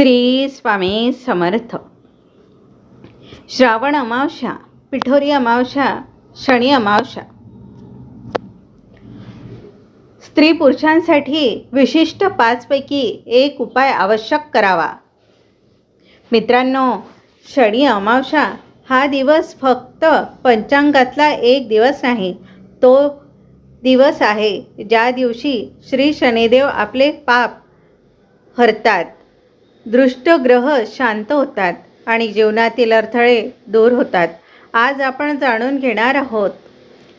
श्री स्वामी समर्थ. श्रावण अमावस्या पिठोरी अमावस्या शनी अमावस्या. स्त्री पुरुषांसाठी विशिष्ट पाचपैकी एक उपाय आवश्यक करावा. मित्रांनो शनी अमावस्या हा दिवस फक्त पंचांगातला एक दिवस नाही तो दिवस आहे ज्या दिवशी श्री शनिदेव आपले पाप हरतात. दृष्ट ग्रह शांत होतात आणि जीवनातील अडथळे दूर होतात. आज आपण जाणून घेणार आहोत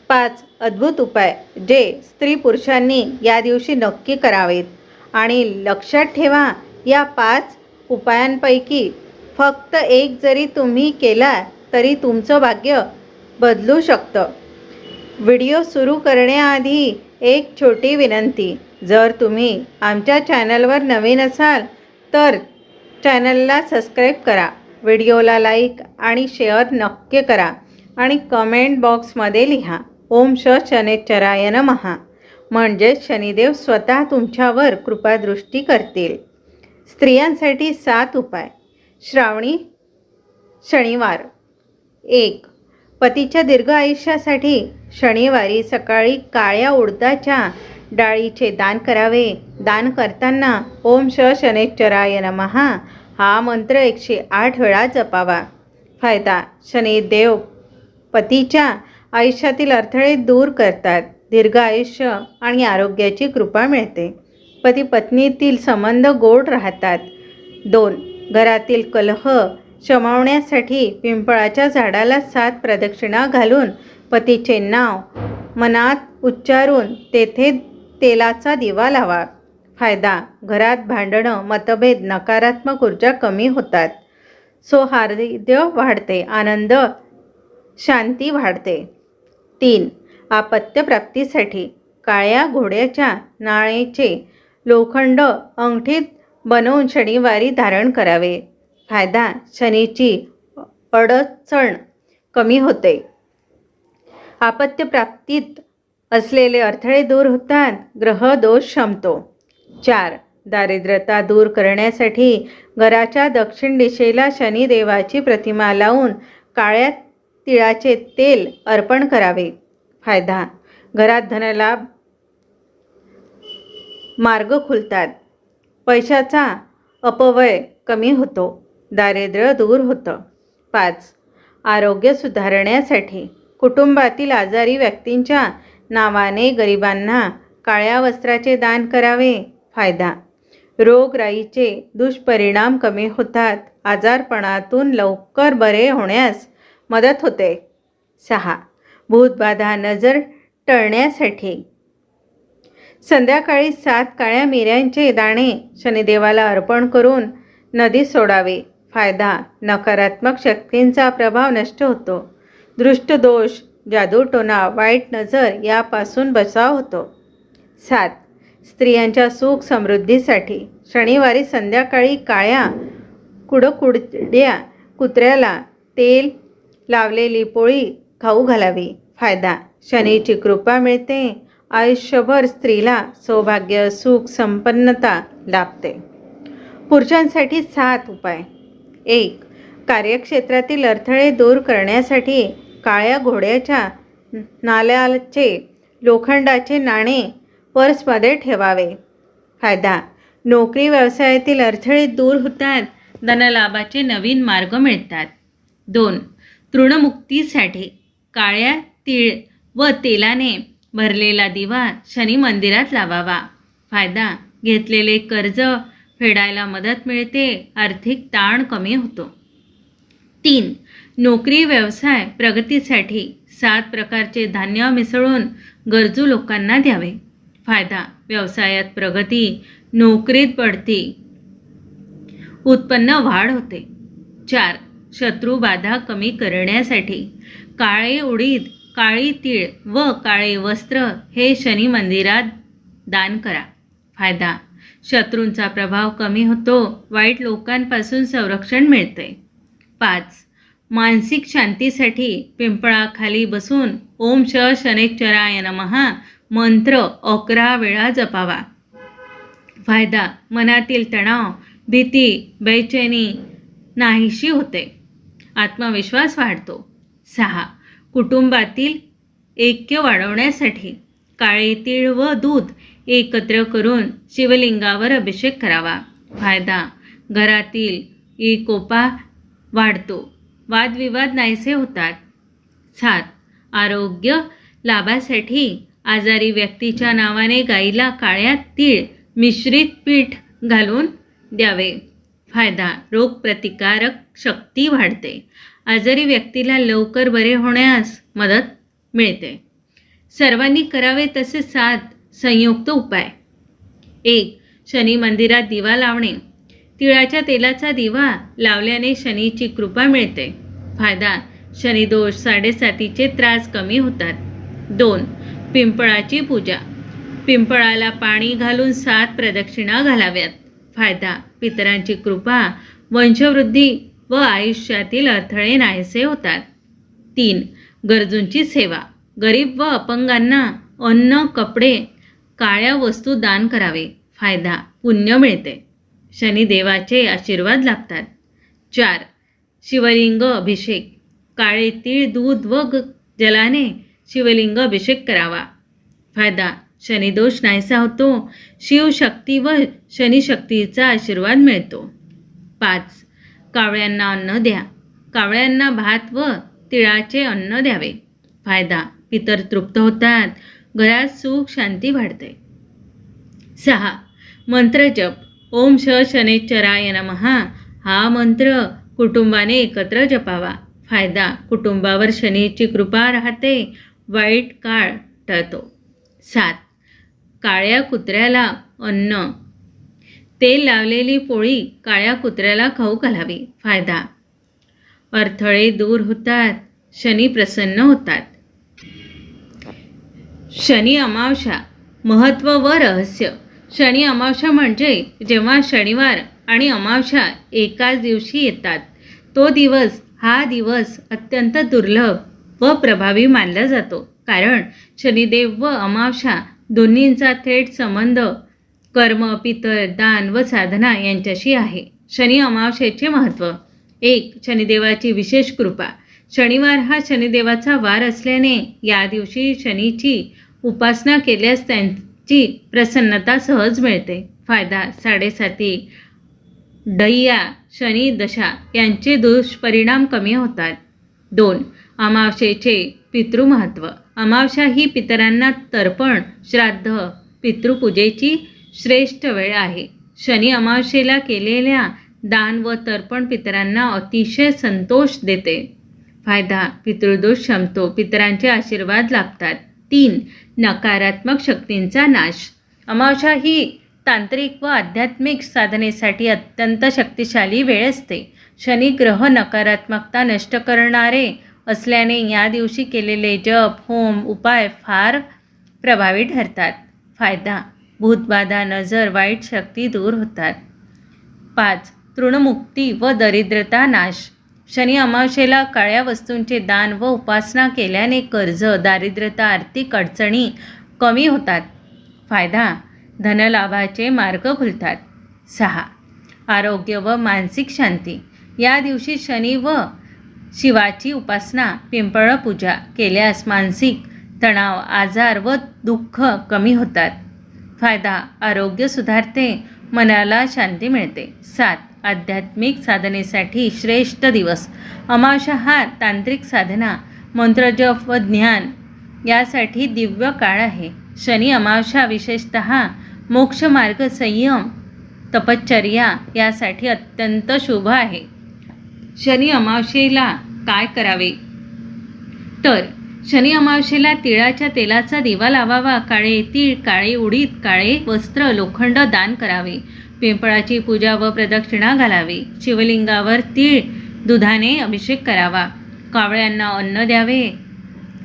पाच अद्भुत उपाय जे स्त्री पुरुषांनी या दिवशी नक्की करावेत. आणि लक्षात ठेवा या पाच उपायांपैकी फक्त एक जरी तुम्ही केला तरी तुमचं भाग्य बदलू शकतं. व्हिडिओ सुरू करण्याआधी एक छोटी विनंती जर तुम्ही आमच्या चॅनलवर नवीन असाल तर चॅनलला सबस्क्राईब करा व्हिडिओला लाईक आणि शेअर नक्की करा आणि कमेंट बॉक्समध्ये लिहा ओम श शनेश्चराय महा म्हणजेच शनिदेव स्वतः तुमच्यावर कृपादृष्टी करतील. स्त्रियांसाठी सात उपाय. श्रावणी शनिवार. एक पतीच्या दीर्घ आयुष्यासाठी शनिवारी सकाळी काळ्या उडदाच्या डाळीचे दान करावे. दान करताना ओम श शनेश्चराय नमहा हा मंत्र एकशे आठ वेळा जपावा. फायदा शनिदेव पतीच्या आयुष्यातील अडथळे दूर करतात. दीर्घ आयुष्य आणि आरोग्याची कृपा मिळते. पती पत्नीतील संबंध गोड राहतात. दोन घरातील कलह शमावण्यासाठी पिंपळाच्या झाडाला सात प्रदक्षिणा घालून पतीचे नाव मनात उच्चारून तेथे तेलाचा दिवा लावा. फायदा घरात भांडणं मतभेद नकारात्मक ऊर्जा कमी होतात. सौहार्द्य वाढते आनंद शांती वाढते. तीन आपत्यप्राप्तीसाठी काळ्या घोड्याच्या नाळेचे लोखंड अंगठीत बनवून शनिवारी धारण करावे. फायदा शनीची अडचण कमी होते. आपत्यप्राप्तीत असलेले अडथळे दूर होतात ग्रह दोष शमतो. चार दारिद्र्यता दूर करण्यासाठी घराच्या दक्षिण दिशेला शनिदेवाची प्रतिमा लावून काळ्या तिळाचे तेल अर्पण करावे. फायदा घरात धनलाभ मार्ग खुलतात. पैशाचा अपव्यय कमी होतो दारिद्र्य दूर होतं. पाच आरोग्य सुधारण्यासाठी कुटुंबातील आजारी व्यक्तींच्या नावाने गरिबांना काळ्या वस्त्राचे दान करावे. फायदा. रोगराईचे दुष्परिणाम कमी होतात. आजारपणातून लवकर बरे होण्यास मदत होते. सहा. भूतबाधा नजर टळण्यासाठी. संध्याकाळी सात काळ्या मिऱ्यांचे दाणे शनिदेवाला अर्पण करून नदीत सोडावे. फायदा. नकारात्मक शक्तींचा प्रभाव नष्ट होतो. दृष्टदोष जादूटोना वाईट नजर यापासून बचाव होतो. सात. स्त्रियांच्या सुख समृद्धीसाठी शनिवारी संध्याकाळी काळ्या कुडकुडड्या कुत्र्याला तेल लावलेली पोळी खाऊ घालावी. फायदा. शनीची कृपा मिळते. आयुष्यभर स्त्रीला सौभाग्य सुख संपन्नता लाभते. पुरुषांसाठी सात उपाय. एक. कार्यक्षेत्रातील अडथळे दूर करण्यासाठी काळ्या घोड्याच्या नाल्याचे लोखंडाचे नाणे पर्समध्ये ठेवावे. फायदा नोकरी व्यवसायातील अडथळे दूर होतात धनलाभाचे नवीन मार्ग मिळतात. दोन तृणमुक्तीसाठी काळ्या तीळ व तेलाने भरलेला दिवा शनी मंदिरात लावावा. फायदा घेतलेले कर्ज फेडायला मदत मिळते आर्थिक ताण कमी होतो. तीन नोकरी व्यवसाय प्रगतीसाठी सात प्रकारचे धान्य मिसळून गरजू लोकांना द्यावे. फायदा व्यवसायात प्रगती नोकरीत पडती उत्पन्न वाढ होते. चार शत्रू बाधा कमी करण्यासाठी काळे उडीद काळी तीळ व काळे वस्त्र हे शनी मंदिरात दान करा. फायदा शत्रूंचा प्रभाव कमी होतो वाईट लोकांपासून संरक्षण मिळते. पाच. मानसिक शांतीसाठी पिंपळाखाली बसून ओम श शनेश्चराय नमहा मंत्र अकरा वेळा जपावा. फायदा मनातील तणाव भीती बेचैनी नाहीशी होते. आत्मविश्वास वाढतो. सहा. कुटुंबातील ऐक्य वाढवण्यासाठी काळे तीळ व दूध एकत्र करून शिवलिंगावर अभिषेक करावा. फायदा घरातील एकोपा वाढतो. वादविवाद नाहीसे होतात. सात आरोग्य लाभासाठी आजारी व्यक्तीच्या नावाने गाईला काळ्या तीळ मिश्रित पीठ घालून द्यावे. फायदा रोगप्रतिकारक शक्ती वाढते. आजारी व्यक्तीला लवकर बरे होण्यास मदत मिळते. सर्वांनी करावे तसे सात संयुक्त उपाय. एक शनी मंदिरात दिवा लावणे. तिळाच्या तेलाचा दिवा लावल्याने शनीची कृपा मिळते. फायदा शनिदोष साडेसातीचे त्रास कमी होतात. दोन पिंपळाची पूजा. पिंपळाला पाणी घालून सात प्रदक्षिणा घालाव्यात. फायदा पितरांची कृपा वंशवृद्धी व आयुष्यातील अडथळे नाहीसे होतात. तीन गरजूंची सेवा. गरीब व अपंगांना अन्न कपडे काळ्या वस्तू दान करावे. फायदा पुण्य मिळते. शनिदेवाचे आशीर्वाद लाभतात. चार शिवलिंग अभिषेक. काळे तीळ दूध व ग- जलाने शिवलिंग अभिषेक करावा. फायदा शनिदोष नाहीसा होतो शिवशक्ती व शनिशक्तीचा आशीर्वाद मिळतो. पाच कावळ्यांना अन्न द्या. कावळ्यांना भात व तिळाचे अन्न द्यावे. फायदा पितर तृप्त होतात. घरात सुख शांती वाढते. सहा मंत्र जप. ओम श शनिश्चराय नमहा हा मंत्र कुटुंबाने एकत्र जपावा. फायदा कुटुंबावर शनीची कृपा राहते वाईट काळ टळतो. सात काळ्या कुत्र्याला अन्न. तेल लावलेली पोळी काळ्या कुत्र्याला खाऊ घालावी. फायदा अडथळे दूर होतात शनी प्रसन्न होतात. शनी अमावशा महत्त्व व रहस्य. शनी अमावस्या म्हणजे जेव्हा शनिवार आणि अमावस्या एकाच दिवशी येतात. तो दिवस हा दिवस अत्यंत दुर्लभ व प्रभावी मानला जातो. कारण शनिदेव व अमावस्या दोन्हींचा थेट संबंध कर्म पितर दान व साधना यांच्याशी आहे. शनी अमावस्येचे महत्त्व. एक शनिदेवाची विशेष कृपा. शनिवार हा शनिदेवाचा वार असल्याने या दिवशी शनीची उपासना केल्यास त्यां ची प्रसन्नता सहज मिळते. फायदा साडेसाती. डैया शनी दशा यांचे दुष्परिणाम कमी होतात. दोन अमावशेचे पितृमहत्व. अमावशा ही पितरांना तर्पण श्राद्ध पितृपूजेची श्रेष्ठ वेळ आहे. शनी अमावशेला केलेल्या दान व तर्पण पितरांना अतिशय संतोष देते. फायदा पितृदोष क्षमतो पितरांचे आशीर्वाद लाभतात. तीन नकारात्मक शक्तींचा नाश. अमावस्या ही तांत्रिक व आध्यात्मिक साधनेसाठी अत्यंत शक्तिशाली वेळ असते. शनी ग्रह नकारात्मकता नष्ट करणारे असल्याने या दिवशी केलेले जप होम उपाय फार प्रभावी ठरतात. फायदा भूतबाधा नजर वाईट शक्ती दूर होतात. पाच तृणमुक्ती व दरिद्रता नाश. शनी अमावशेला काळ्या वस्तूंचे दान व उपासना केल्याने कर्ज दारिद्र्यता आर्थिक अडचणी कमी होतात. फायदा धनलाभाचे मार्ग खुलतात. सहा आरोग्य व मानसिक शांती. या दिवशी शनी व शिवाची उपासना पिंपळ पूजा केल्यास मानसिक तणाव आजार व दुःख कमी होतात. फायदा आरोग्य सुधारते मनाला शांती मिळते. सात आध्यात्मिक साधनेसाठी श्रेष्ठ दिवस. अमावस्या हा तांत्रिक साधना मंत्रजप व ज्ञान यासाठी दिव्य काळ आहे. शनी अमावस्या विशेषत मोक्षमार्ग संयम तपश्चर्या यासाठी अत्यंत शुभ आहे. शनी अमावशेला काय करावे? तर शनी अमावशेला तिळाच्या तेलाचा दिवा लावावा. काळे तीळ काळे उडीद काळे वस्त्र लोखंड दान करावे. पिंपळाची पूजा व प्रदक्षिणा घालावी. शिवलिंगावर तीळ दुधाने अभिषेक करावा. कावळ्यांना अन्न द्यावे.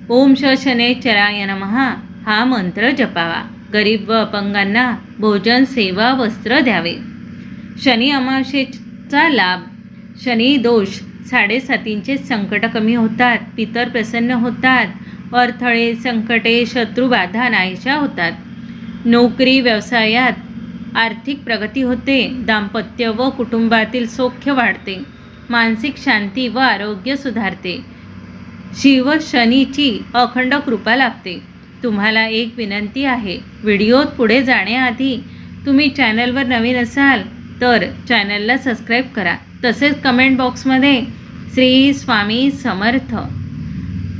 ओम श शने चराय नमहा हा मंत्र जपावा. गरीब व अपंगांना भोजन सेवा वस्त्र द्यावे. शनी अमावशेचा लाभ. शनी दोष. साडेसातींचे संकट कमी होतात. पितर प्रसन्न होतात. अडथळे संकटे शत्रुबाधा नाहीशा होतात. नोकरी व्यवसायात आर्थिक प्रगती होते दाम्पत्य व कुटुंबातील सौख्य वाढते मानसिक शांती व आरोग्य सुधारते. शिव शनीची अखंड कृपा लाभते. तुम्हाला एक विनंती आहे व्हिडिओत पुढे जाण्याआधी तुम्ही चॅनलवर नवीन असाल तर चॅनलला सबस्क्राईब करा. तसेच कमेंट बॉक्समध्ये श्री स्वामी समर्थ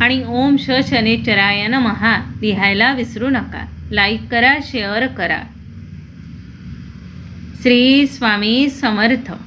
आणि ओम श शनेश्वराय महा लिहायला विसरू नका. लाईक करा शेअर करा. श्री स्वामी समर्थ.